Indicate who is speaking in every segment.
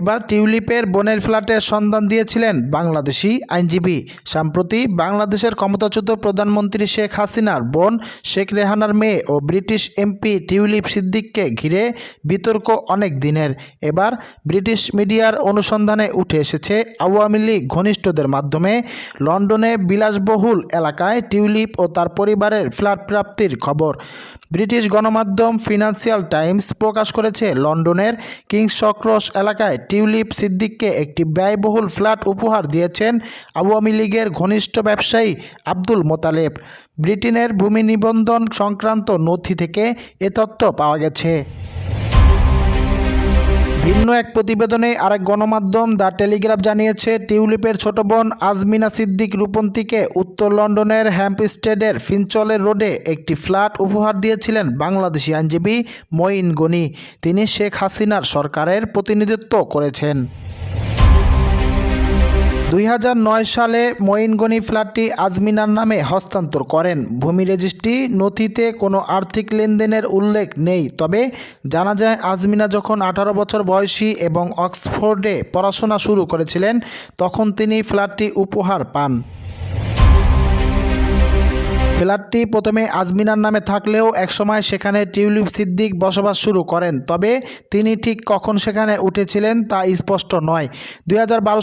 Speaker 1: এবার টিউলিপের বনের ফ্ল্যাটের সন্ধান দিয়েছিলেন বাংলাদেশি আইনজীবী। সম্প্রতি বাংলাদেশের ক্ষমতাচ্যুত প্রধানমন্ত্রী শেখ হাসিনার বোন শেখ রেহানার মেয়ে ও ব্রিটিশ এমপি টিউলিপ সিদ্দিককে ঘিরে বিতর্ক অনেক দিনের। এবার ব্রিটিশ মিডিয়ার অনুসন্ধানে উঠে এসেছে, আওয়ামী লীগ ঘনিষ্ঠদের মাধ্যমে লন্ডনে বিলাসবহুল এলাকায় টিউলিপ ও তার পরিবারের ফ্ল্যাট প্রাপ্তির খবর। ব্রিটিশ গণমাধ্যম ফিনান্সিয়াল টাইমস প্রকাশ করেছে, লন্ডনের কিংস চক্রস এলাকায় টিউলিপ সিদ্দিককে একটি ব্যয়বহুল ফ্ল্যাট উপহার দিয়েছেন আওয়ামী লীগের ঘনিষ্ঠ ব্যবসায়ী আব্দুল মোতালেব। ব্রিটেনের ভূমি নিবন্ধন সংক্রান্ত নথি থেকে এ তথ্য পাওয়া গেছে। ভিন্ন এক প্রতিবেদনে আরেক গণমাধ্যম দ্য টেলিগ্রাফ জানিয়েছে, টিউলিপের ছোট বোন আজমিনা সিদ্দিক রূপন্তীকে উত্তর লন্ডনের হ্যাম্পস্টেডের ফিনচলের রোডে একটি ফ্ল্যাট উপহার দিয়েছিলেন বাংলাদেশি আইনজীবী মঈন গনি। তিনি শেখ হাসিনার সরকারের প্রতিনিধিত্ব করেছেন। দুই হাজার নয় সালে মঈনগনি ফ্ল্যাটটি আজমিনার নামে হস্তান্তর করেন। ভূমি রেজিস্ট্রি, নথিতে কোনো আর্থিক লেনদেনের উল্লেখ নেই, তবে জানা যায় আজমিনা যখন আঠারো বছর বয়সী এবং অক্সফোর্ডে পড়াশোনা শুরু করেছিলেন, তখন তিনি ফ্ল্যাটটি উপহার পান। ফ্ল্যাটটি প্রথমে আজমিনার নামে থাকলেও একসময় সেখানে টিউলিপ সিদ্দিক বসবাস শুরু করেন। তবে তিনি ঠিক কখন সেখানে উঠেছিলেন তা স্পষ্ট নয়। দুই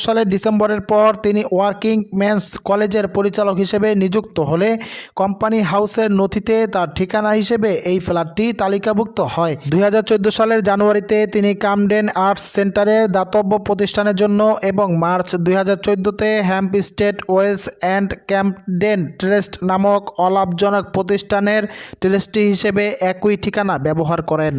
Speaker 1: সালের ডিসেম্বরের পর তিনি ওয়ার্কিং ম্যানস কলেজের পরিচালক হিসেবে নিযুক্ত হলে কোম্পানি হাউসের নথিতে তার ঠিকানা হিসেবে এই ফ্ল্যাটটি তালিকাভুক্ত হয়। দুই হাজার চোদ্দ সালের জানুয়ারিতে তিনি কামডেন আর্টস সেন্টারের দাতব্য প্রতিষ্ঠানের জন্য এবং মার্চ দুই হাজার চোদ্দোতে Hampstead Wells and Campden Trust নামক অলাভজনক প্রতিষ্ঠানের ট্রেস্টি হিসেবে একই ঠিকানা ব্যবহার করেন।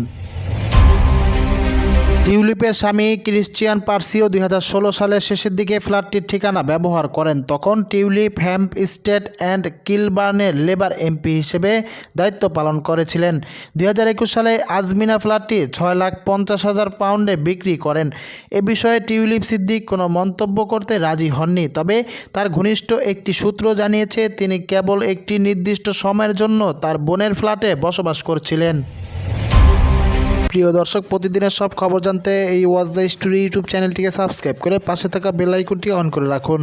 Speaker 1: টিউলিপের স্বামী ক্রিশ্চিয়ান পার্সিও দুই হাজার ষোলো সালের শেষের দিকে ফ্ল্যাটটির ঠিকানা ব্যবহার করেন। তখন টিউলিপ হ্যাম্প স্টেট অ্যান্ড কিলবার্নের লেবার এমপি হিসেবে দায়িত্ব পালন করেছিলেন। দুই হাজার একুশ সালে আজমিনা ফ্ল্যাটটি ছয় লাখ পঞ্চাশ হাজার পাউন্ডে বিক্রি করেন। এ বিষয়ে টিউলিপ সিদ্দিক কোনো মন্তব্য করতে রাজি হননি, তবে তার ঘনিষ্ঠ একটি সূত্র জানিয়েছে, তিনি কেবল একটি নির্দিষ্ট সময়ের জন্য তার বোনের ফ্ল্যাটে বসবাস করছিলেন। প্রিয় দর্শক, প্রতিদিনের সব খবর জানতে এই ওয়াজ দ্য স্টোরি ইউটিউব চ্যানেলটিকে সাবস্ক্রাইব করে পাশে থাকা বেল আইকনটি অন করে রাখুন।